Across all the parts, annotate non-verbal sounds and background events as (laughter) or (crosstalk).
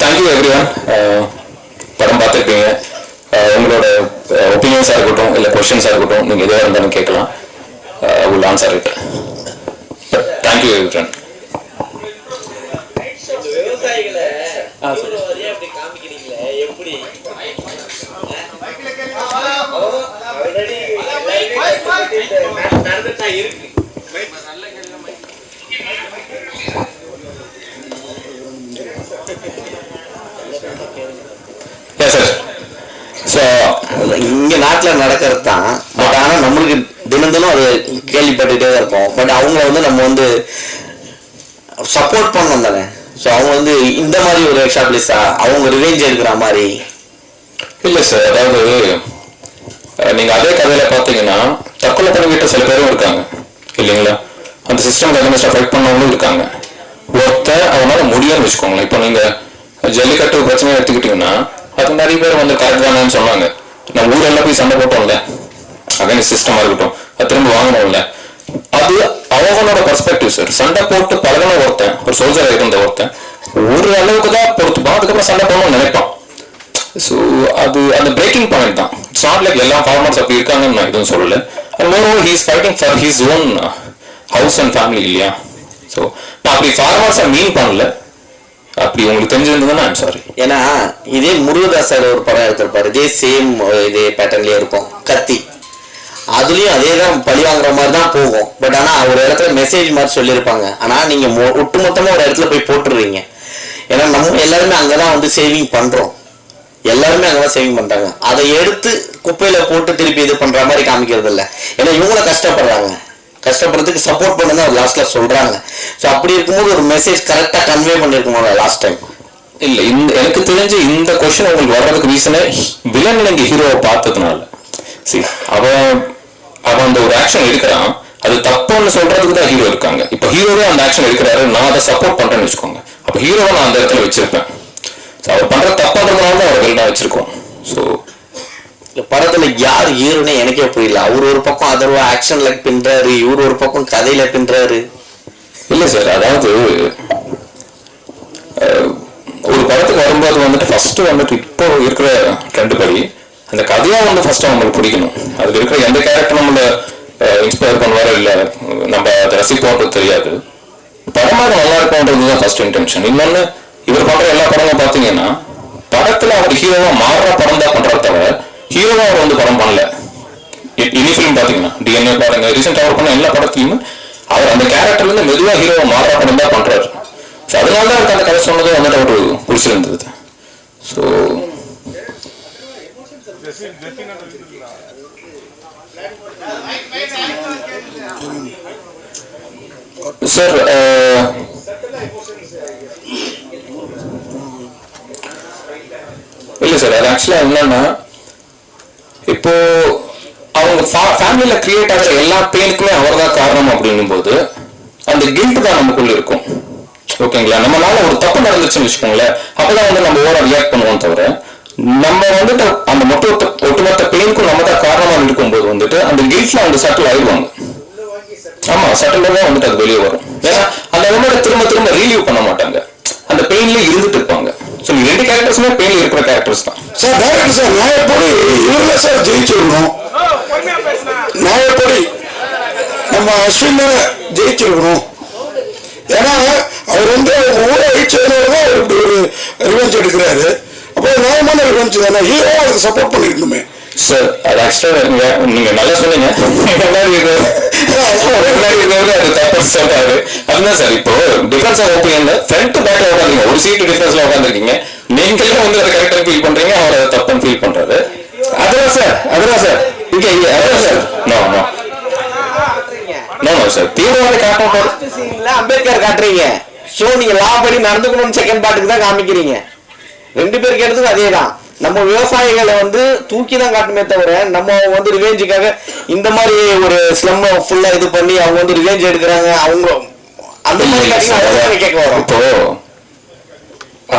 Thank you every one படம் பார்த்துருப்பீங்க Uh, உங்களோட ஒப்பீனியன்ஸாக இருக்கட்டும் இல்லை கொஷின்ஸாக இருக்கட்டும் நீங்கள் எதுவாக இருந்தாலும் கேட்கலாம் உள்ள answer it thank you everyone நடந்துட்டா இருக்கு இங்கே நாட்டில் நடக்கிறது தான். பட் ஆனால் நம்மளுக்கு தினம் தினம் அது கேள்விப்பட்டுகிட்டே தான் இருப்போம். பட் அவங்க வந்து நம்ம வந்து சப்போர்ட் பண்ணோம் தானே. ஸோ அவங்க வந்து இந்த மாதிரி ஒரு எக்ஸாம்பிளிஸா அவங்க ரிவேஞ்ச் எடுக்கிற மாதிரி. இல்லை சார் அதாவது நீங்கள் அதே கதையில் பார்த்தீங்கன்னா தற்கொலை பண்ணிக்கிட்ட சில பேரும் இருக்காங்க. இல்லைங்களா? அந்த சிஸ்டம் அகேன்ஸ்டாக ஃபைட் பண்ணவங்களும் இருக்காங்க. ஒருத்தன் அவனால முடியும்னு வச்சுக்கோங்களேன். இப்போ நீங்கள் ஜல்லிக்கட்டு பிரச்சனையை எடுத்துக்கிட்டிங்கன்னா அது நிறைய பேர் வந்து கரெக்ட் தானேன்னு சொன்னாங்க. நம்ம ஊரெல்லாம் போய் சண்டை போட்டோம்ல அதான் சிஸ்டமா இருக்கட்டும். அது திரும்ப வாங்கணும்ல. அது அவங்களோட பர்ஸ்பெக்டிவ் சார் சண்டை போட்டு பழகின ஒருத்தன் ஒரு சோல்ஜர் இருந்த ஒருத்தன் ஒரு அளவுக்கு தான் பொறுத்துப்பான். அதுக்கப்புறம் சண்டை போடணும்னு நினைப்பான். ஸோ அது அந்த பிரேக்கிங் பாயிண்ட் தான். இட்ஸ் நாட் லைக் எல்லா ஃபார்மர்ஸ் அப்படி இருக்காங்கன்னு நான் எதுவும் சொல்லல. And moreover he's fighting for his own house and family இல்லையா? ஸோ நான் அப்படி ஃபார்மர்ஸை மீன் பண்ணல. அப்படி உங்களுக்கு தெரிஞ்சிருந்ததுன்னா ஐம் சாரி ஏன்னா இதே முருகதாஸ் ஒரு படம் எடுத்திருப்பாரு. இதே சேம் இதே பேட்டர்ன்லயே இருக்கும். கத்தி. அதுலயும் அதே தான் பழி வாங்குற மாதிரி தான் போகும். பட் ஆனா ஒரு இடத்துல மெசேஜ் மாதிரி சொல்லியிருப்பாங்க. ஆனா நீங்க மொ- ஒட்டுமொத்தமா ஒரு இடத்துல போய் போட்டுடுறீங்க. ஏன்னா நம்ம எல்லாருமே அங்கதான் வந்து சேவிங் பண்றோம். எல்லாருமே அங்கதான் சேவிங் பண்றாங்க. அதை எடுத்து குப்பையில போட்டு திருப்பி இது பண்ற மாதிரி காமிக்கிறது இல்லை ஏன்னா இவங்களும் கஷ்டப்படுறாங்க. கஷ்டப்படுறதுக்கு சப்போர்ட் பண்ணுங்க லாஸ்ட்ல சொல்றாங்க. ஸோ அப்படி இருக்கும்போது ஒரு மெசேஜ் கரெக்டா கன்வே பண்ணிருக்கணும் லாஸ்ட் டைம் இல்ல இந்த எனக்கு தெரிஞ்சு இந்த கொஷின் உங்களுக்கு வர்றதுக்கு ரீசனே வில்லன் நீங்க ஹீரோவை பார்த்ததுனால. சரி அவன் அவன் அந்த ஒரு ஆக்ஷன் எடுக்கிறான். அது தப்புன்னு சொல்றதுக்கு தான் ஹீரோ இருக்காங்க. இப்போ ஹீரோவே அந்த ஆக்ஷன் எடுக்கிறாரு. நான் அதை சப்போர்ட் பண்றேன்னு வச்சுக்கோங்க. அப்போ ஹீரோவை நான் அந்த இடத்துல வச்சிருப்பேன். ஸோ அவர் பண்ற தப்புன்றதுனால தான் அவர் வில்லனா வச்சிருக்கோம். ஸோ படத்துல யார் ஹீரோனே எனக்கே புரியல. அவர் ஒரு பக்கம் அதர்வா ஆக்ஷன்ல பின்றாரு இவர் ஒரு பக்கம் கதையில பின்றாரு. இல்ல சார் அதாவது ஒரு படத்துக்கு வரும்போது வந்துட்டு ஃபர்ஸ்ட் வந்துட்டு இப்போ இருக்கிற ட்ரெண்ட் படி அந்த கதையா வந்து ஃபர்ஸ்ட் நம்மளுக்கு பிடிக்கணும். அதுல இருக்கிற எந்த கேரக்டர் நம்மள இன்ஸ்பயர் பண்ணுவாரோ இல்ல நம்ம அதை ரசிப்போன்றது தெரியாது. படமா நல்லா இருக்கும்ன்றது தான் ஃபர்ஸ்ட் இன்டென்ஷன் இன்னொன்னு இவர் பண்ற எல்லா படமும் பாத்தீங்கன்னா படத்துல அவர் ஹீரோவா மாறுற படம் தான் பண்றத தவிர ஹீரோவா அவர் வந்து படம் பண்ணல. இனிஷியலும் இனி பாத்தீங்கன்னா டிஎன்ஏ பாருங்க. ரீசெண்டா அவர் பண்ண எல்லா படத்துலையுமே அவர் அந்த கேரக்டர்ல இருந்து மெதுவா ஹீரோவா படம் தான் பண்றாரு. ஸோ அதனால தான் அவருக்கு அந்த கதை சொன்னதும் வந்துட்டு அவர் பிடிச்சிருந்தது. ஸோ சார் uh, இல்லை சார் அது ஆக்சுவலாக என்னன்னா இப்போ அவங்க ஃபேமிலியில் கிரியேட் ஆகிற எல்லா பெயினுக்குமே அவர் தான் காரணம் அப்படின்னும் போது அந்த கில்ட் தான் நமக்குள்ள இருக்கும். ஓகேங்களா? நம்மளால ஒரு தப்பு நடந்துச்சுன்னு வச்சுக்கோங்களேன். அப்பதான் வந்து நம்ம ஓவரா ரியாக்ட் பண்ணுவோம் தவிர நம்ம வந்துட்டு அந்த மொத்த ஒட்டுமொத்த பெயினுக்கும் நம்ம தான் காரணமா இருக்கும்போது வந்துட்டு அந்த கில்ட்ல அவங்க சட்டில் ஆயிடுவாங்க. ஆமா சட்டில் தான் வந்துட்டு அது வெளியே வரும். ஏன்னா அந்த உடனே திரும்ப திரும்ப ரீலீவ் பண்ண மாட்டாங்க அந்த பெயின்ல இருந்துட்டு இருப்பாங்க ஸோ ரெண்டு கேரக்டர்ஸுமே பெயின்ல இருக்கிற கேரக்டர்ஸ் தான். சார் டேரக்டர் சார் நியாயப்படி இவர்ல சார் ஜெயிச்சிருக்கணும். நியாயப்படி நம்ம அஸ்வின் ஜெயிச்சிருக்கணும். ஏன்னா அவர் வந்து ஊரை அழிச்சதுனால தான் அவர் இப்படி ஒரு ரிவெஞ்ச் எடுக்கிறாரு. அப்போ நியாயமான ரிவெஞ்ச் தானே. ஹீரோ அதுக்கு சப்போர்ட் பண்ணிருக்கணுமே. சார் அது ஆக்சுவலா நீங்க நீங்க நல்லா சொன்னீங்க (laughs) இருக்கிற- சொல்றாரு அதுதான் சார் இப்போ டிஃபரன்ஸ் ஆஃப் ஒப்பீனியன்ல ஃப்ரண்ட் பேக்ல உட்காந்துருக்கீங்க ஒரு சீட்டு டிஃபரன்ஸ்ல உட்காந்துருக்கீங்க நீங்களே வந்து அதை கரெக்டா ஃபீல் பண்றீங்க அவர் அதை தப்புன்னு ஃபீல் பண்றாரு அதுதான் சார் அதுதான் சார் இங்க இங்க அதுதான் sir no no no no sir தீவிரவாத காட்டும் போது சீன்ல அம்பேத்கர் காட்டுறீங்க ஸோ நீங்க லா படி நடந்துக்கணும்னு செகண்ட் பார்ட்டுக்கு தான் காமிக்கிறீங்க ரெண்டு பேருக்கு எடுத்தது அதே தான் நம்ம விவசாயிகளை வந்து தூக்கி தான் காட்டுமே தவிர நம்ம வந்து ரிவேஞ்சுக்காக இந்த மாதிரி ஒரு ஸ்லம் ஃபுல்லா இது பண்ணி அவங்க வந்து ரிவேஞ்ச் எடுக்கிறாங்க. அவங்க அந்த மாதிரி கேட்க வரும். இப்போ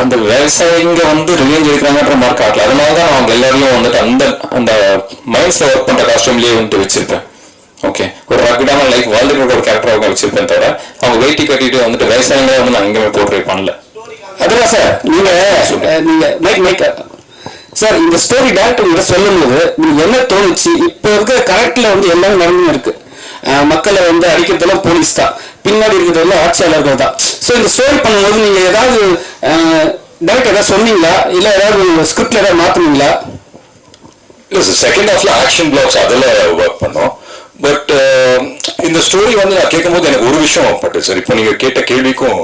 அந்த விவசாயிங்க வந்து ரிவெஞ்ச் எடுக்கிறாங்கன்ற மாதிரி காட்டல. அதனால தான் அவங்க எல்லாரையும் வந்துட்டு அந்த அந்த மைண்ட்ஸ்ல ஒர்க் பண்ற காஸ்டியூம்லயே வந்துட்டு வச்சிருப்பேன். ஓகே ஒரு ரப்பிடான லைஃப் வாழ்ந்துட்டு ஒரு கேரக்டர் அவங்க வச்சிருப்பேன் தவிர அவங்க வெயிட்டி கட்டிட்டு வந்துட்டு விவசாயிங்களே வந்து நான் எங்கேயுமே போர்ட்ரேட் பண்ணல. அதுதான் சார் நீங்க நீங்க மைக் மைக் சார் இந்த ஸ்டோரி டேரக்டர் கிட்ட சொல்லும்போது உங்களுக்கு என்ன தோணுச்சு? இப்போ இருக்கிற கரெக்ட்ல வந்து எல்லாமே நடந்து இருக்கு. மக்களை வந்து அடிக்கிறதெல்லாம் போலீஸ் தான். பின்னாடி இருக்கிறதெல்லாம் ஆட்சியாளர்கள் தான். ஸோ இந்த ஸ்டோரி பண்ணும்போது நீங்க ஏதாவது டேரக்டர் ஏதாவது சொன்னீங்களா? இல்ல ஏதாவது ஸ்கிரிப்ட்ல ஏதாவது மாத்துனீங்களா? இல்லை சார் செகண்ட் ஹாஃப்ல ஆக்ஷன் பிளாக்ஸ் அதில் ஒர்க் பண்ணோம். பட் இந்த ஸ்டோரி வந்து நான் கேட்கும்போது எனக்கு ஒரு விஷயம் பட்டு சார் இப்போ நீங்கள் கேட்ட கேள்விக்கும்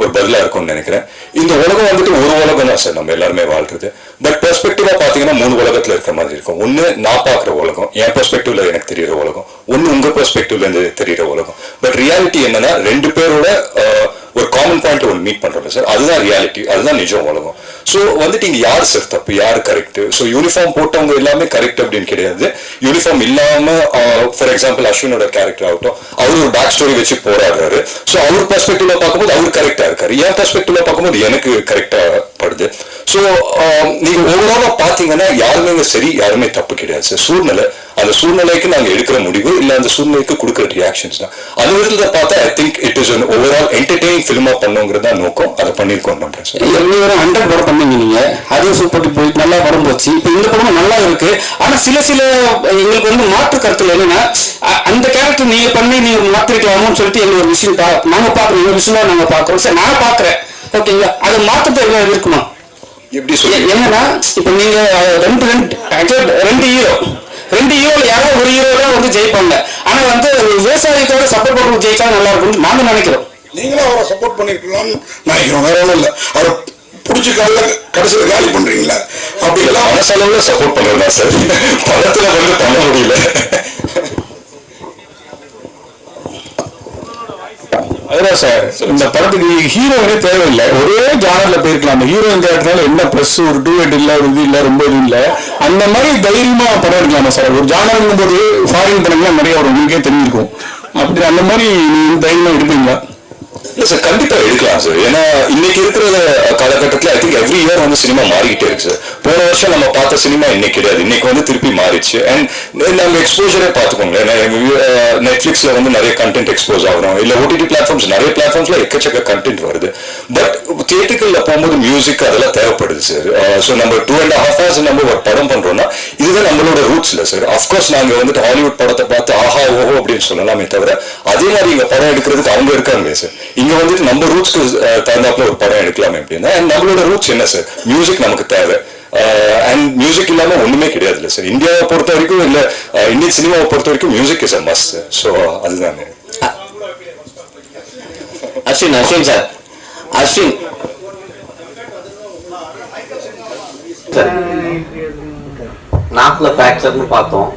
ஒரு பதிலாக இருக்கும்னு நினைக்கிறேன். இந்த உலகம் வந்துட்டு ஒரு உலகம் தான் சார் நம்ம எல்லாருமே வாழ்றது. பட் பெர்ஸ்பெக்டிவாக பார்த்தீங்கன்னா மூணு உலகத்தில் இருக்கிற மாதிரி இருக்கும். ஒன்று நான் பார்க்குற உலகம் என் பெர்ஸ்பெக்டிவ்ல எனக்கு தெரியுற உலகம். ஒன்று உங்கள் பெர்ஸ்பெக்டிவ்ல இருந்து தெரியுற உலகம். பட் ரியாலிட்டி என்னன்னா ரெண்டு பேரோட ஒரு காமன் பாயிண்ட் ஒன்று மீட் பண்றோம் சார் அதுதான் ரியாலிட்டி அதுதான் நிஜம் உலகம். ஸோ வந்துட்டு இங்க யார் சார் தப்பு? யார் கரெக்ட் ஸோ யூனிஃபார்ம் போட்டவங்க எல்லாமே கரெக்ட் அப்படின்னு கிடையாது. யூனிஃபார்ம் இல்லாம ஃபார் எக்ஸாம்பிள் அஸ்வினோட கேரக்டர் ஆகட்டும் அவர் ஒரு பேக் ஸ்டோரி வச்சு போராடுறாரு. ஸோ அவர் பெர்ஸ்பெக்டிவ்ல பார்க்கும்போது அவர் கரெக்டா இருக்காரு. என் பெர்ஸ்பெக்டிவ்ல பார்க்கும்போது எனக்கு கரெக்டா படுது ஸோ um, நீங்க ஓவராலாக பார்த்தீங்கன்னா யாருமே சரி யாருமே தப்பு கிடையாது சார். சூழ்நிலை அந்த சூழ்நிலைக்கு நாங்கள் எடுக்கிற முடிவு இல்லை அந்த சூழ்நிலைக்கு கொடுக்குற ரியாக்ஷன்ஸ் தான். அந்த விதத்தில் பார்த்தா I think it is overall entertaining ஃபிலிமா பண்ணுங்கிறது தான் நோக்கம். அதை பண்ணியிருக்கோம் நம்புறேன் சார். எல்லாமே ஒரு ஹண்ட்ரட் படம் பண்ணீங்க நீங்கள் அதுவும் சூப்பர் போய் நல்லா படம் போச்சு இப்போ இந்த படமும் நல்லா இருக்கு. ஆனா சில சில எங்களுக்கு வந்து மாற்று கருத்துல என்னன்னா அந்த கேரக்டர் நீங்க பண்ணி நீங்கள் மாற்றிருக்கலாமோன்னு சொல்லிட்டு எங்களுக்கு ஒரு விஷயம் பா- நாங்க பாக்குறோம் ஒரு விஷயம் நாங்க பாக்குறோம் சார் நான் பாக்குறேன் ஓகேங்களா அதை மாற்றத்தை இருக்குமா? எப்படி சொல்லுங்க என்னன்னா இப்ப நீங்க ரெண்டு ரெண்டு ரெண்டு ஹீரோ ரெண்டு ஹீரோல யாரோ ஒரு ஹீரோ தான் வந்து ஜெயிப்பாங்க. ஆனா வந்து விவசாயத்தோட சப்போர்ட் பண்றது ஜெயிச்சா நல்லா இருக்கும்னு நாங்க நினைக்கிறோம். நீங்களும் அவரை சப்போர்ட் பண்ணிருக்கலாம்னு நினைக்கிறோம். வேற ஒன்றும் இல்லை. அவரை பிடிச்சி காலைல கடைசியில் காலி பண்றீங்களா? அப்படி எல்லாம் மனசளவுல சப்போர்ட் பண்ணுறதா சார். (laughs) படத்துல வந்து பண்ண முடியல அதுதான் சார் இந்த படத்துக்கு ஹீரோயினே தேவையில்லை. ஒரே ஜானர்ல போயிருக்கலாம். அந்த ஹீரோயின் கேரக்டர்னால என்ன ப்ளஸ் ஒரு டூவேட் இல்ல ஒரு இது இல்ல ரொம்ப இது இல்ல. அந்த மாதிரி தைரியமா படம் எடுக்கலாமா சார் ஒரு ஜானருங்கும் போது ஃபாரின் படங்கள்லாம் நிறைய வரும். உங்களுக்கே தெரிஞ்சிருக்கும். அப்படி அந்த மாதிரி தைரியமா எடுப்பீங்களா? இல்லை சார் கண்டிப்பாக எடுக்கலாம் சார் ஏன்னா இன்னைக்கு இருக்கிற காலகட்டத்தில் ஐ திங்க் எவ்ரி இயர் வந்து சினிமா மாறிக்கிட்டே இருக்கு சார் போன வருஷம் நம்ம பார்த்த சினிமா இன்னைக்கு கிடையாது. இன்னைக்கு வந்து திருப்பி மாறிடுச்சு. அண்ட் நம்ம எக்ஸ்போஜரே பார்த்துக்கோங்க நெட்ஃப்ளிக்ஸில் வந்து நிறைய கண்டென்ட் எக்ஸ்போஸ் ஆகிறோம். இல்லை ஓடிடி பிளாட்ஃபார்ம்ஸ் நிறைய பிளாட்ஃபார்ம்ஸில் எக்கச்சக்க கண்டென்ட் வருது. பட் தியேட்டர்களில் போகும்போது மியூசிக் அதெல்லாம் தேவைப்படுது சார் ஸோ eh, நம்ம டூ அண்ட் ஹாஃப் ஹவர்ஸ் நம்ம ஒரு படம் பண்ணுறோம்னா இதுதான் நம்மளோட ரூட்ஸ் இல்லை சார் அஃப்கோர்ஸ் நாங்கள் வந்துட்டு ஹாலிவுட் படத்தை பார்த்து ஆஹா ஓஹோ அப்படின்னு சொல்லலாமே தவிர அதே மாதிரி இங்கே படம் எடுக்கிறதுக்கு அவங்க இருக்காங்க சார் இங்க வந்துட்டு நம்ம ரூட்ஸ்க்கு தகுந்தாப்புல ஒரு படம் எடுக்கலாமே அப்படின்னா and நம்மளோட ரூட்ஸ் என்ன சார் மியூசிக் நமக்கு தேவை. அண்ட் மியூசிக் இல்லாம ஒண்ணுமே கிடையாது இல்லை சார் இந்தியாவை பொறுத்த வரைக்கும் இல்ல இந்தியன் சினிமாவை பொறுத்த வரைக்கும் music is a must so அதுதாங்க அஸ்வின் அஸ்வின் சார் அஸ்வின் நாக்குல ஃபிராக்சர்னு பார்த்தோம்.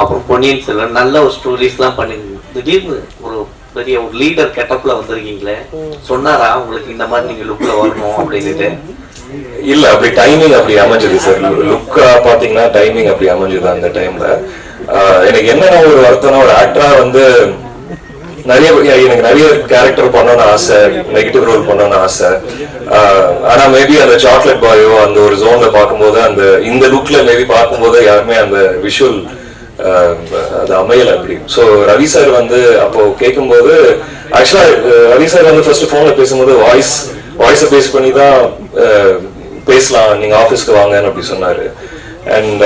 அப்புறம் பொன்னியின் செல்வன் நல்ல ஒரு ஸ்டோரிஸ்லாம் பண்ணிருந்தீங்க திடீர்னு ஒரு பெரிய ஒரு லீடர் கெட்டப்ல வந்திருக்கீங்களே சொன்னாரா உங்களுக்கு இந்த மாதிரி நீங்க லுக்ல வரணும் அப்படின்னுட்டு? இல்ல அப்படி டைமிங் அப்படி அமைஞ்சது சார் லுக்கா பாத்தீங்கன்னா டைமிங் அப்படி அமைஞ்சது அந்த டைம்ல எனக்கு என்னென்ன ஒரு வருத்தம்னா ஒரு ஆக்டரா வந்து நிறைய எனக்கு நிறைய கேரக்டர் பண்ணணும்னு ஆசை நெகட்டிவ் ரோல் பண்ணணும்னு ஆசை. ஆனா மேபி அந்த சாக்லேட் பாயோ அந்த ஒரு ஜோன்ல பார்க்கும்போது அந்த இந்த லுக்ல மேபி பார்க்கும்போது யாருமே அந்த விஷுவல் அது அமையல அப்படி. ஸோ ரவி சார் வந்து அப்போ கேட்கும்போது ஆக்சுவலா ரவி சார் வந்து ஃபர்ஸ்ட் ஃபோனில் பேசும்போது வாய்ஸ் வாய்ஸை பேஸ் பண்ணி தான் பேசலாம் நீங்க ஆஃபீஸ்க்கு வாங்கன்னு அப்படி சொன்னாரு. அண்ட்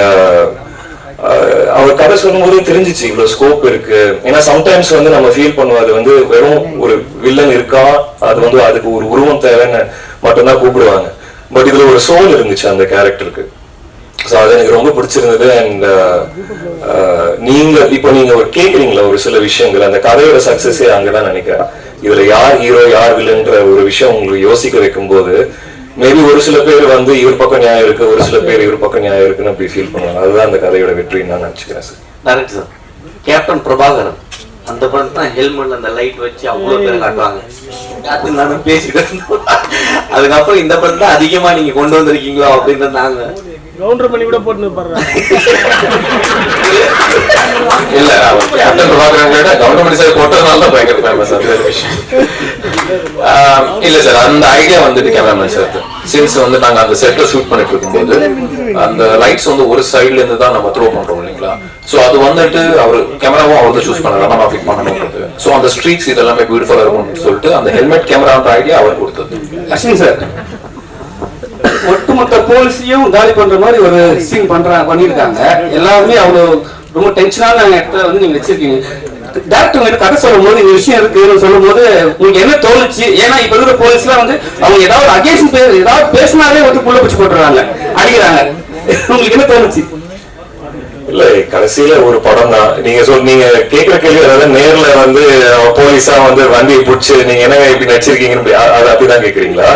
அவர் கதை சொல்லும்போது தெரிஞ்சிச்சு இவ்வளவு ஸ்கோப் இருக்கு. ஏன்னா சம்டைம்ஸ் வந்து நம்ம ஃபீல் பண்ணுவோம் அது வந்து வெறும் ஒரு வில்லன் இருக்கா அது வந்து அதுக்கு ஒரு உருவம் தேவைன்னு மட்டும்தான் கூப்பிடுவாங்க. பட் இதுல ஒரு சோல் இருந்துச்சு அந்த கேரக்டருக்கு ஸோ அது எனக்கு ரொம்ப பிடிச்சிருந்தது அண்ட் uh, uh, நீங்க இப்போ நீங்க ஒரு கேக்குறீங்களா ஒரு சில விஷயங்கள்? அந்த கதையோட சக்சஸே அங்கதான் நினைக்கிறேன். இதுல யார் ஹீரோ யார் வில்லன்ற ஒரு விஷயம் உங்களுக்கு யோசிக்க வைக்கும்போது மேபி ஒரு சில பேர் வந்து இவர் பக்கம் நியாயம் இருக்கு ஒரு சில பேர் இவர் பக்கம் நியாயம் இருக்குன்னு அப்படி ஃபீல் பண்ணுவாங்க. அதுதான் அந்த கதையோட வெற்றின்னு நான் நினச்சிக்கிறேன் sir correct sir captain Prabhakaran அந்த படம் தான் ஹெல்மெட்ல அந்த லைட் வச்சு அவ்வளவு பேர் காட்டுவாங்க. அது நானும் பேசிட்டு இருந்தோம் அதுக்கப்புறம் இந்த படம் தான் அதிகமா நீங்க கொண்டு வந்திருக்கீங்களோ அப்படின்னு நாங்க கவுண்டர் பண்ணி கூட போட்டு நிப்பாரு இல்ல கேப்டன் பிரபாகரன் விட கவர்மெண்ட் சார் போட்டதுனால தான் பயங்கர ஃபேமஸ் அது. வேற விஷயம் இல்ல சார் அந்த ஐடியா வந்துட்டு கேமராமேன் சார். சின்ஸ் வந்து நாங்க அந்த செட்ல ஷூட் பண்ணிட்டு இருக்கும்போது அந்த லைட்ஸ் வந்து ஒரு சைடுல இருந்து தான் நம்ம த்ரோ பண்றோம் இல்லைங்களா? சோ அது வந்துட்டு அவர் கேமராவும் அவர் தான் சூஸ் பண்ணலாம் நம்ம ஃபிட் பண்ணணும்ன்றது. சோ அந்த ஸ்ட்ரீட்ஸ் இதெல்லாமே பியூட்டிஃபுல்லா இருக்கும்னு சொல்லிட்டு அந்த ஹெல்மெட் கேமரான்ற ஐடியா அவர் கொடுத்தது. அஸ்வின் சார் ஒட்டுமொத்த போலீஸையும் காலி பண்ற மாதிரி ஒரு சீன் பண்றாங்க பண்ணிருக்காங்க எல்லாருமே அவ்வளவு ரொம்ப டென்ஷனான இடத்துல வந்து நீங்க வச்சிருக்கீங்க. டேரக்டர் உங்ககிட்ட கதை சொல்லும் போது இந்த விஷயம் இருக்குன்னு சொல்லும் போது உங்களுக்கு என்ன தோணுச்சு? ஏன்னா இப்ப இருக்கிற எல்லாம் வந்து அவங்க ஏதாவது அகேன்ஸ்ட் பேர் ஏதாவது பேசினாலே வந்து புள்ள பிடிச்சி போட்டுறாங்க. அடிக்கிறாங்க. உங்களுக்கு என்ன தோணுச்சு? இல்ல கடைசியில ஒரு படம் தான். நீங்க சொல் நீங்க கேக்குற கேள்வி அதாவது நேர்ல வந்து போலீஸா வந்து வண்டியை பிடிச்சி நீங்க என்னங்க இப்படி நடிச்சிருக்கீங்கன்னு அது அப்படிதான் கேக்குறீங்களா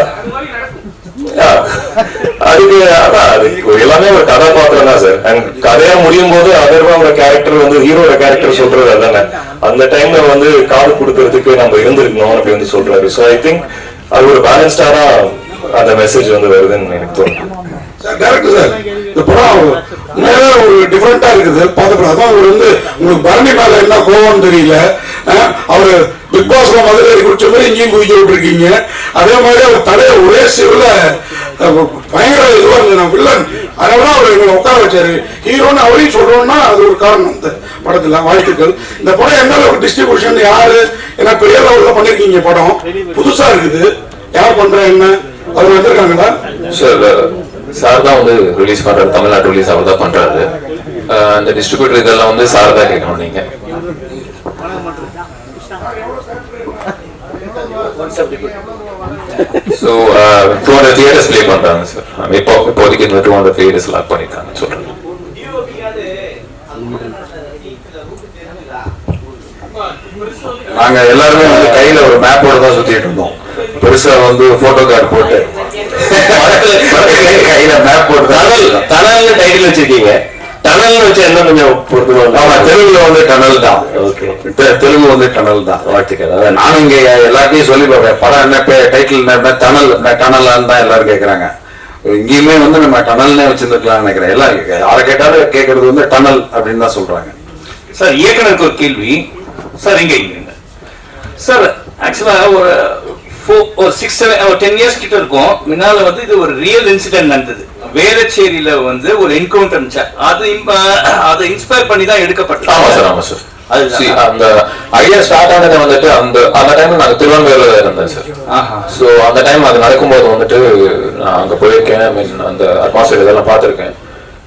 அதுக்கு அதான் அது எல்லாமே ஒரு கதாபாத்திரம் தான் சார். அண்ட் கதையா முடியும் போது அதர்வாவோட கேரக்டர் வந்து ஹீரோட கேரக்டர் சொல்றது அதானே அந்த டைம்ல வந்து காது கொடுக்கறதுக்கு நம்ம இருந்திருக்கணும் அப்படி வந்து சொல்றாரு. ஸோ ஐ திங்க் அது ஒரு பேலன்ஸ்டா தான் அந்த மெசேஜ் வந்து வருதுன்னு எனக்கு தோணுது. இந்த படம் உண்மையிலே ஒரு டிஃப்ரெண்டா இருக்குது பார்த்துக்கலாம் அதான் அவர் வந்து உங்களுக்கு பரணி மேல என்ன கோவம்னு தெரியல. அவர் பிக் பாஸ்ல மதுரை குடிச்ச மாதிரி இங்கேயும் குதிச்சு விட்டுருக்கீங்க. அதே மாதிரி அவர் தலையை ஒரே சிவில பயங்கர இதுவா இருந்தது. வில்லன் அதனால அவர் எங்களை உட்கார வச்சாரு. ஹீரோன்னு அவரையும் சொல்றோம்னா அது ஒரு காரணம் இந்த படத்துல வாழ்த்துக்கள். இந்த படம் என்ன ஒரு டிஸ்ட்ரிபியூஷன் யாரு ஏன்னா பெரிய லெவலில் பண்ணிருக்கீங்க படம். புதுசா இருக்குது. யார் பண்றா என்ன? அவர் வந்திருக்காங்களா? சரி சார் தான் வந்து ரிலீஸ் பண்றாரு. தமிழ்நாட்டு ரிலீஸ் அவர் தான் பண்றாரு. அந்த டிஸ்ட்ரிபியூட்டர் இதெல்லாம் வந்து சார் தான் கேட்கணும் நீங்க. So two hundred theatres play பண்றாங்க சார் இப்போ இப்போதைக்கு இந்த டூ ஹண்ட்ரட் தியேட்டர்ஸ் லாக் பண்ணிருக்காங்க சொல்றேன். நாங்க எல்லாருமே வந்து கையில ஒரு மேப்போட தான் சுத்திட்டு இருந்தோம். பெருசா வந்து போட்டோ கார்டு போட்டு கையில மேப் போட்டு தான் டனல் டனல்னு டைட்டில் வச்சிருக்கீங்க. டனல்னு வச்சு என்ன கொஞ்சம் பொருத்தமா ஆமா தெலுங்குல வந்து டனல் தான் ஓகே தெலுங்கு வந்து டனல் தான் வாழ்த்துக்கள் நானும் இங்க எல்லாத்தையும் சொல்லி பார்ப்பேன் படம் என்ன டைட்டில் என்ன டனல் டனலான்னு தான் எல்லாரும் கேக்குறாங்க. இங்கேயுமே வந்து நம்ம டனல்னே வச்சிருந்துக்கலாம்னு நினைக்கிறேன். எல்லாம் யாரை கேட்டாலும் கேட்கறது வந்து டனல் அப்படின்னு தான் சொல்றாங்க. சார் இயக்குனருக்கு ஒரு கேள்வி. சார் இங்க. சார் ஆக்சுவலா ஒரு four- ஒரு சிக்ஸ் செவன் ஒரு டென் இயர்ஸ் கிட்ட இருக்கும். முன்னால வந்து இது ஒரு ரியல் இன்சிடென்ட் நடந்தது. வேளச்சேரியில வந்து ஒரு என்கவுண்டர் இருந்துச்சு அது இம்ப- அதை இன்ஸ்பயர் பண்ணி தான் எடுக்கப்பட்டது. ஆமா சார் ஆமா சார். அந்த ஐடியா ஸ்டார்ட் ஆனது வந்துட்டு அந்த அந்த டைம்ல நாங்க திருவண்ணாமலையில இருந்தேன் சார். சோ அந்த டைம் அது நடக்கும்போது வந்துட்டு நான் அங்க போயிருக்கேன். I mean, அந்த அட்மாஸ்பியர் இதெல்லாம் பார்த்திருக்கேன்.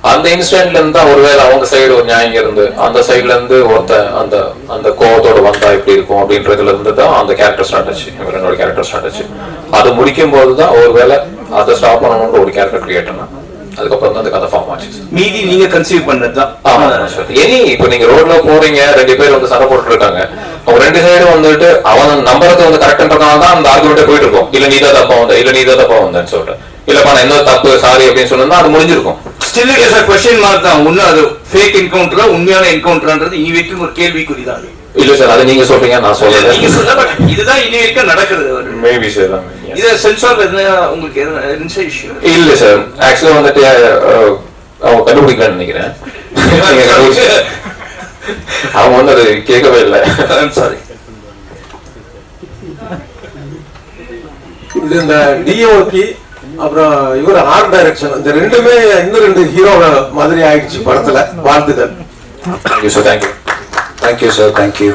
அந்த இன்சிடென்ட்ல இருந்து தான் ஒருவேளை அவங்க சைடு ஒரு நியாயம் இருந்து அந்த சைடுல இருந்து ஒருத்தன் அந்த அந்த கோவத்தோட வந்தா எப்படி இருக்கும் அப்படின்றதுல இருந்து தான் அந்த கேரக்டர் ஸ்டார்ட் ஆச்சு. இவர் என்னோட கேரக்டர் ஸ்டார்ட் ஆச்சு. அது முடிக்கும் போது தான் ஒருவேளை அதை ஸ்டாப் பண்ணணும்ன்ற ஒரு கேரக்டர் கிரியேட் பண்ணேன் அதுக்கப்புறம் தான் அந்த கதை ஃபார்ம் ஆச்சு. மீதி நீங்க கன்சீவ் பண்ணதுதான் ஆமா சார் எனி இப்போ நீங்க ரோட்ல போறீங்க ரெண்டு பேர் வந்து சண்டை போட்டு இருக்காங்க. அவங்க ரெண்டு சைடும் வந்துட்டு அவன் நம்புறது வந்து கரெக்ட்ன்றதுனால தான் அந்த ஆர்குமெண்ட் போயிட்டு இருக்கும். இல்ல நீ தான் தப்பா வந்த இல்ல நீ தான் தப்பா வந்தேன்னு சொல்லிட்டு. இல்லப்பா நான் என்ன தப்பு சாரி அப்படின்னு சொன்னா அது முடிஞ்சிருக்கும். Still it is question mark தான். ஒண்ணு அது ஃபேக் என்கவுண்டரா உண்மையான என்கவுண்டர்ன்றது இனி வரைக்கும் ஒரு கேள்விக்குறி தான் அது. இல்ல சார் அது நீங்க சொல்றீங்க நான் நீங்க சொல்ல சொல்றேன் but இதுதான் இனி வரைக்கும் நடக்கிறது மேபி சார் இது சென்சார் உங்களுக்கு எதுனா இஷ்யூ இல்ல சார் ஆக்சுவலா வந்துட்டு அவங்க கண்டுபிடிக்கலாம்னு நினைக்கிறேன். அவங்க வந்து அது கேட்கவே இல்லை. சாரி இது இந்த டிஓபி அப்புறம் இவர் ஆர்ட் டைரக்ஷன் இந்த ரெண்டுமே இன்னும் ரெண்டு ஹீரோ மாதிரி ஆயிடுச்சு படத்துல. வாழ்த்துக்கள். Thank you sir thank you thank you sir thank you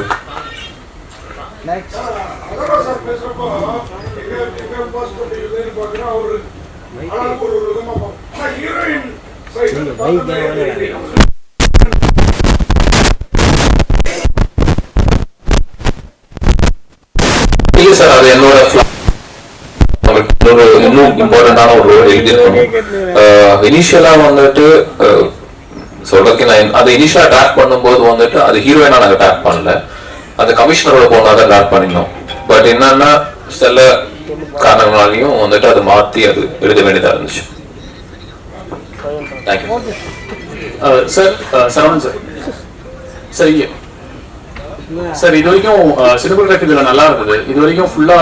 இல்ல சார் அது என்னோட இன்னொரு இன்னும் இம்பார்ட்டன்டான ஒரு ரோல் எழுதியிருக்கணும் இனிஷியலா வந்துட்டு சொல்றதுக்கு நான் அது இனிஷியலா ட்ராக் பண்ணும்போது வந்துட்டு அது ஹீரோயினா நாங்க ட்ராக் பண்ணல. அந்த கமிஷனரோட பொண்ணா தான் ட்ராக் பண்ணினோம். பட் என்னன்னா சில காரணங்களாலையும் வந்துட்டு அது மாத்தி அது எழுத வேண்டியதா இருந்துச்சு. Thank you sir Saravanan sir sir இங்க. சார் இது வரைக்கும் சினிமோகிராஃபி இதுல நல்லா இருந்தது. இது வரைக்கும் ஃபுல்லா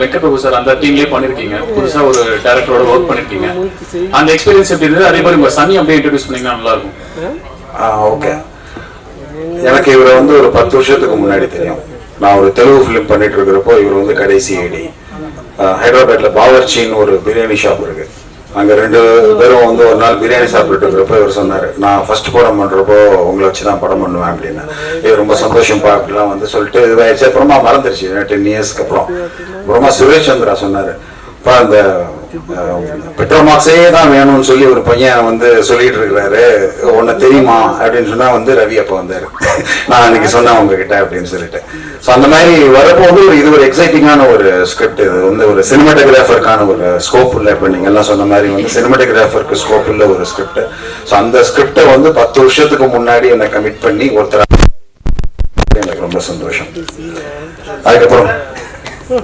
வெங்கட் பிரபு சார் அந்த டீம்லயே பண்ணிருக்கீங்க. புதுசா ஒரு டேரக்டரோட ஒர்க் பண்ணிருக்கீங்க. அந்த எக்ஸ்பீரியன்ஸ் எப்படி இருந்தது? அதே மாதிரி உங்க சன்னி அப்படியே இன்ட்ரடியூஸ் பண்ணீங்கன்னா நல்லா இருக்கும். ஓகே எனக்கு இவரை வந்து ஒரு பத்து வருஷத்துக்கு முன்னாடி தெரியும். நான் ஒரு தெலுங்கு ஃபிலிம் பண்ணிட்டு இருக்கிறப்போ இவர் வந்து கடைசி ஐடி ஹைதராபாத்ல பாவர்ச்சின்னு ஒரு பிரியாணி ஷாப் இருக்கு. அங்கே ரெண்டு பேரும் வந்து ஒரு நாள் பிரியாணி சாப்பிட்டுட்டு இருக்கிறப்போ இவர் சொன்னார் நான் ஃபர்ஸ்ட் படம் பண்ணுறப்போ உங்களை வச்சு தான் படம் பண்ணுவேன் அப்படின்னு. இது ரொம்ப சந்தோஷம்ப்பா அப்படிலாம் வந்து சொல்லிட்டு இதுவாயிடுச்சு அப்புறமா மறந்துருச்சு டென் இயர்ஸ்க்கு அப்புறம். அப்புறமா சுரேஷ் சந்திரா சொன்னார் இப்போ அந்த பெட்ரோல் தான் வேணும்னு சொல்லி ஒரு பையன் வந்து சொல்லிட்டு இருக்கிறாரு. உன்னை தெரியுமா? அப்படின்னு சொன்னா வந்து ரவி அப்ப வந்தாரு. நான் அன்னைக்கு சொன்னேன் உங்ககிட்ட அப்படின்னு சொல்லிட்டு. ஸோ அந்த மாதிரி வரப்போது ஒரு இது ஒரு எக்ஸைட்டிங்கான ஒரு ஸ்கிரிப்ட் இது வந்து ஒரு சினிமாட்டோகிராஃபருக்கான ஒரு ஸ்கோப் இல்லை இப்போ நீங்க எல்லாம் சொன்ன மாதிரி வந்து சினிமாட்டோகிராஃபருக்கு ஸ்கோப் இல்லை ஒரு ஸ்கிரிப்ட் ஸோ அந்த ஸ்கிரிப்டை வந்து பத்து வருஷத்துக்கு முன்னாடி என்னை கமிட் பண்ணி ஒருத்தர் எனக்கு ரொம்ப சந்தோஷம். அதுக்கப்புறம்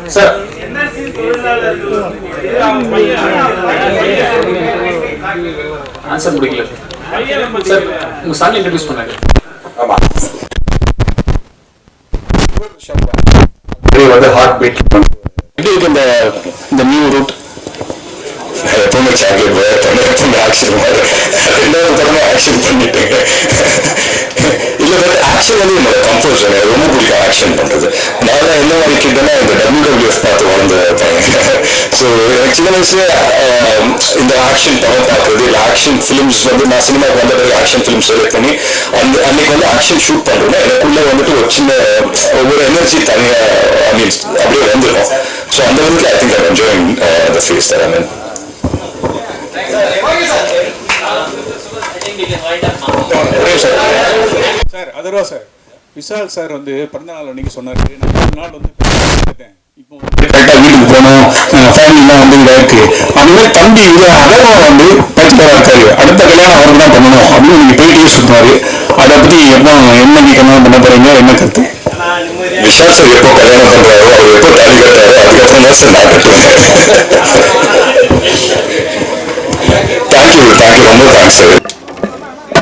சார். ஆன்சர் முடிக்கல. சார் உங்க சன் இன்ட்ரடியூஸ் பண்ணாங்க ஆமா. வந்து ஹார்ட் பீட் எப்படி இருக்கு இந்த இந்த நியூ ரூட் எப்பவுமே சாக்லேட் எப்பவுமே எப்பவுமே ஆக்ஷன் மாதிரி. ரெண்டாவது படமா ஆக்ஷன் பண்ணிட்டேங்க ஆக்ஷன் பண்றது. நான் தான் என்ன மாதிரி கிட்டனா இந்த டபிள்யூடபிள்யூஎஃப் பார்த்து வளர்ந்த பையன். ஸோ எனக்கு சின்ன வயசுல இந்த ஆக்ஷன் படம் பார்க்கறது இல்லை ஆக்ஷன் ஃபிலிம்ஸ் வந்து நான் சினிமாவுக்கு வந்த பிறகு ஆக்ஷன் ஃபிலிம் செலக்ட் பண்ணி அந்த அன்னைக்கு வந்து ஆக்ஷன் ஷூட் பண்றோம்னா எனக்குள்ள வந்துட்டு ஒரு சின்ன ஒவ்வொரு எனர்ஜி தனியா ஐ மீன் அப்படியே வந்துடும் ஸோ அந்த விதத்தில் I think I enjoying the phase Dhar I mean sir Atharva sir Vishal sir வந்து பிறந்த நாள் அன்னைக்கு சொன்னாரு. நான் மூணு நாள் வந்து பார்த்தேன் இப்போ கரெக்டாக வீட்டுக்கு போகணும் ஃபேமிலிலாம் வந்து இதாக இருக்கு. அந்த மாதிரி தம்பி இது அதர்வா வந்து பைத்தியக்காரா இருக்காரு. அடுத்த கல்யாணம் அவருக்கு தான் பண்ணணும் அப்படின்னு நீங்க போயிட்டே சொல்றாரு அதை பத்தி எப்போ என்ன நீ கல்யாணம் பண்ண போறீங்க என்ன கருத்து? விஷால் சார் எப்போ கல்யாணம் அவர் எப்போ தாலி கட்டாரோ? அதுக்கப்புறம் தான் சார் நான் கட்டுவேன் தேங்க்யூ தேங்க்யூ ரொம்ப தேங்க்ஸ் சார்